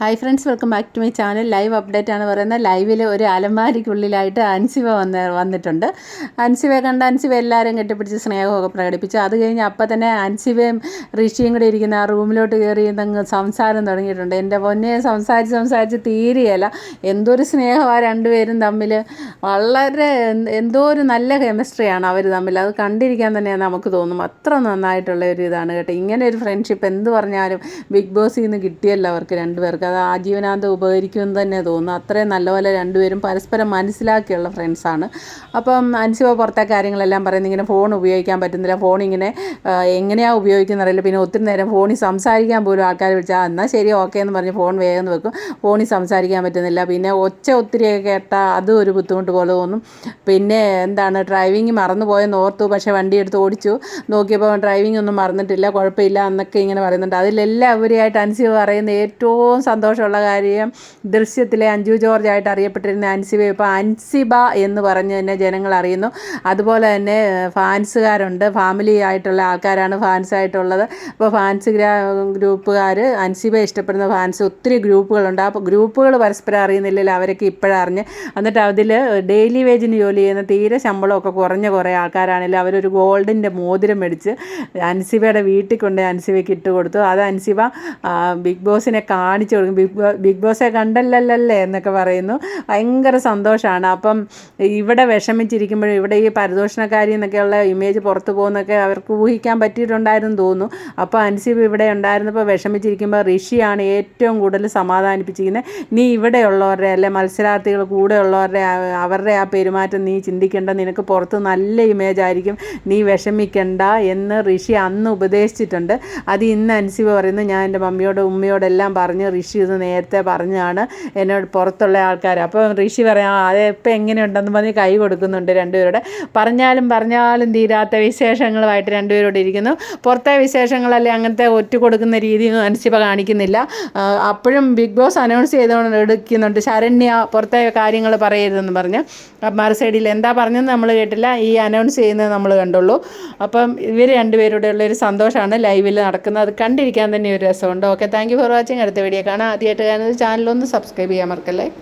Hi friends welcome back to my channel live update ആണ് പറയുന്നത്. ലൈവിൽ ഒരു അലമാരിക്കുള്ളിലായിട്ട് അൻസിവ വന്ന് വന്നിട്ടുണ്ട്. അൻസിവയെ കണ്ട് അൻസിവ എല്ലാവരും കെട്ടിപ്പിടിച്ച് സ്നേഹമൊക്കെ പ്രകടിപ്പിച്ചു. അത് കഴിഞ്ഞ് അപ്പം തന്നെ അൻസിവയും ഋഷിയും കൂടെ ഇരിക്കുന്ന ആ റൂമിലോട്ട് കയറി അങ്ങ് സംസാരം തുടങ്ങിയിട്ടുണ്ട്. എന്റെ പൊന്നെ സംസാരിച്ച് സംസാരിച്ച് തീരെയല്ല. എന്തൊരു സ്നേഹമാണ് രണ്ടുപേരും തമ്മിൽ വളരെ എന്ത് ഒരു നല്ല കെമിസ്ട്രിയാണ് അവർ തമ്മിൽ അത് കണ്ടിരിക്കാൻ തന്നെ നമുക്ക് തോന്നും. അത്ര നന്നായിട്ടുള്ള ഒരു ഇതാണ് കേട്ടോ. ഇങ്ങനെ ഒരു ഫ്രണ്ട്ഷിപ്പ് എന്ത് പറഞ്ഞാലും ബിഗ് ബോസിൽ നിന്ന് കിട്ടിയല്ലോ അവർക്ക് രണ്ടുപേർക്ക്. ആജീവനാന്തം ഉപകരിക്കുമെന്ന് തന്നെ തോന്നുന്നു. അത്രയും നല്ലപോലെ രണ്ടുപേരും പരസ്പരം മനസ്സിലാക്കിയുള്ള ഫ്രണ്ട്സാണ് അപ്പം അൻസിബ പുറത്തെ കാര്യങ്ങളെല്ലാം പറയുന്നത് ഇങ്ങനെ ഫോൺ ഉപയോഗിക്കാൻ പറ്റുന്നില്ല. ഫോൺ ഇങ്ങനെ എങ്ങനെയാണ് ഉപയോഗിക്കുന്ന അറിയില്ല. പിന്നെ ഒത്തിരി നേരം ഫോണിൽ സംസാരിക്കാൻ പോലും ആൾക്കാർ വിളിച്ചാൽ എന്നാൽ ശരി ഓക്കെ എന്ന് പറഞ്ഞ് ഫോൺ വേഗം വെക്കും. ഫോണിൽ സംസാരിക്കാൻ പറ്റുന്നില്ല. പിന്നെ ഒച്ച ഒത്തിരിയൊക്കെ കേട്ടാൽ അതും ഒരു ബുദ്ധിമുട്ട് പോലെ തോന്നും. പിന്നെ എന്താണ് ഡ്രൈവിംഗ് മറന്നു പോയെന്ന് ഓർത്തു. പക്ഷേ വണ്ടി എടുത്ത് ഓടിച്ചു. നോക്കിയപ്പോൾ ഡ്രൈവിംഗ് ഒന്നും മറന്നിട്ടില്ല. കുഴപ്പമില്ല എന്നൊക്കെ ഇങ്ങനെ പറയുന്നുണ്ട്. അതിലെല്ലാം അവരെയായിട്ട് അനുസരിച്ച് പറയുന്ന ഏറ്റവും സന്തോഷമുള്ള കാര്യം ദൃശ്യത്തിലെ അഞ്ജു ജോർജ് ആയിട്ട് അറിയപ്പെട്ടിരുന്ന അൻസിബ ഇപ്പോൾ അൻസിബ എന്ന് പറഞ്ഞ് തന്നെ ജനങ്ങൾ അറിയുന്നു. അതുപോലെ തന്നെ ഫാൻസുകാരുണ്ട്. ഫാമിലി ആയിട്ടുള്ള ആൾക്കാരാണ് ഫാൻസായിട്ടുള്ളത് അപ്പോൾ ഫാൻസ് ഗ്രൂപ്പുകാർ അൻസിബ ഇഷ്ടപ്പെടുന്ന ഫാൻസ് ഒത്തിരി ഗ്രൂപ്പുകളുണ്ട്. ആ ഗ്രൂപ്പുകൾ പരസ്പരം അറിയുന്നില്ലല്ലോ അവരൊക്കെ ഇപ്പോഴറിഞ്ഞ്. എന്നിട്ട് അതിൽ ഡെയിലി വേജിന് ജോലി ചെയ്യുന്ന തീരെ ശമ്പളമൊക്കെ കുറഞ്ഞ കുറേ ആൾക്കാരാണെങ്കിലും അവരൊരു ഗോൾഡിന്റെ മോതിരം മേടിച്ച് അൻസിബയുടെ വീട്ടിൽ കൊണ്ട് അൻസിബയ്ക്ക് ഇട്ട് കൊടുത്തു. അത് അൻസിബ ബിഗ് ബോസിനെ കാണിച്ചു കൊടുക്കും ബിഗ് ബിഗ് ബോസെ കണ്ടല്ലല്ലേ എന്നൊക്കെ പറയുന്നു. ഭയങ്കര സന്തോഷമാണ് അപ്പം ഇവിടെ വിഷമിച്ചിരിക്കുമ്പോഴും ഇവിടെ ഈ പരദോഷണക്കാരി എന്നൊക്കെയുള്ള ഇമേജ് പുറത്തു പോകുന്നൊക്കെ അവർക്ക് ഊഹിക്കാൻ പറ്റിയിട്ടുണ്ടായിരുന്നു തോന്നുന്നു. അപ്പോൾ അൻസിബ് ഇവിടെ ഉണ്ടായിരുന്നപ്പോൾ വിഷമിച്ചിരിക്കുമ്പോൾ ഋഷിയാണ് ഏറ്റവും കൂടുതൽ സമാധാനിപ്പിച്ചിരിക്കുന്നത്. നീ ഇവിടെയുള്ളവരുടെ അല്ലെ മത്സരാർത്ഥികൾ കൂടെ ഉള്ളവരുടെ അവരുടെ ആ പെരുമാറ്റം നീ ചിന്തിക്കേണ്ട. നിനക്ക് പുറത്ത് നല്ല ഇമേജ് ആയിരിക്കും. നീ വിഷമിക്കണ്ട എന്ന് ഋഷി അന്ന് ഉപദേശിച്ചിട്ടുണ്ട്. അത് ഇന്ന് അൻസിബ പറയുന്നു. ഞാൻ എന്റെ മമ്മിയോടും ഉമ്മയോടെല്ലാം പറഞ്ഞ് ഋഷി ഇത് നേരത്തെ പറഞ്ഞാണ് എന്നോട് പുറത്തുള്ള ആൾക്കാർ. അപ്പോൾ ഋഷി പറയാം "ആ, അത് ഇപ്പം എങ്ങനെയുണ്ടെന്ന് പറഞ്ഞ് കൈ കൊടുക്കുന്നുണ്ട് രണ്ടുപേരോട്. പറഞ്ഞാലും പറഞ്ഞാലും തീരാത്ത വിശേഷങ്ങളുമായിട്ട് രണ്ടുപേരോട് ഇരിക്കുന്നു. പുറത്തെ വിശേഷങ്ങളല്ലേ അങ്ങനത്തെ ഒറ്റ കൊടുക്കുന്ന രീതിയൊന്നും അനുസരിച്ച് കാണിക്കുന്നില്ല. അപ്പോഴും ബിഗ് ബോസ് അനൗൺസ് ചെയ്തുകൊണ്ട് എടുക്കുന്നുണ്ട്. ശരണ്യ പുറത്തെ കാര്യങ്ങൾ പറയരുതെന്ന് പറഞ്ഞ്. മറു സൈഡിൽ എന്താ പറഞ്ഞതെന്ന് നമ്മൾ കേട്ടില്ല. ഈ അനൗൺസ് ചെയ്യുന്നത് നമ്മൾ കണ്ടുള്ളൂ. അപ്പം ഇവർ രണ്ടുപേരുടെ ഉള്ള ഒരു സന്തോഷമാണ് ലൈവിൽ നടക്കുന്നത്. അത് കണ്ടിരിക്കാൻ തന്നെ ഒരു രസമുണ്ട്. Okay thank you for watching അടുത്ത വീഡിയോ കാണാം. ആദ്യമായിട്ട് കാണുന്നത്. ചാനലൊന്ന് സബ്സ്ക്രൈബ് ചെയ്യാൻ മറക്കല്ലേ?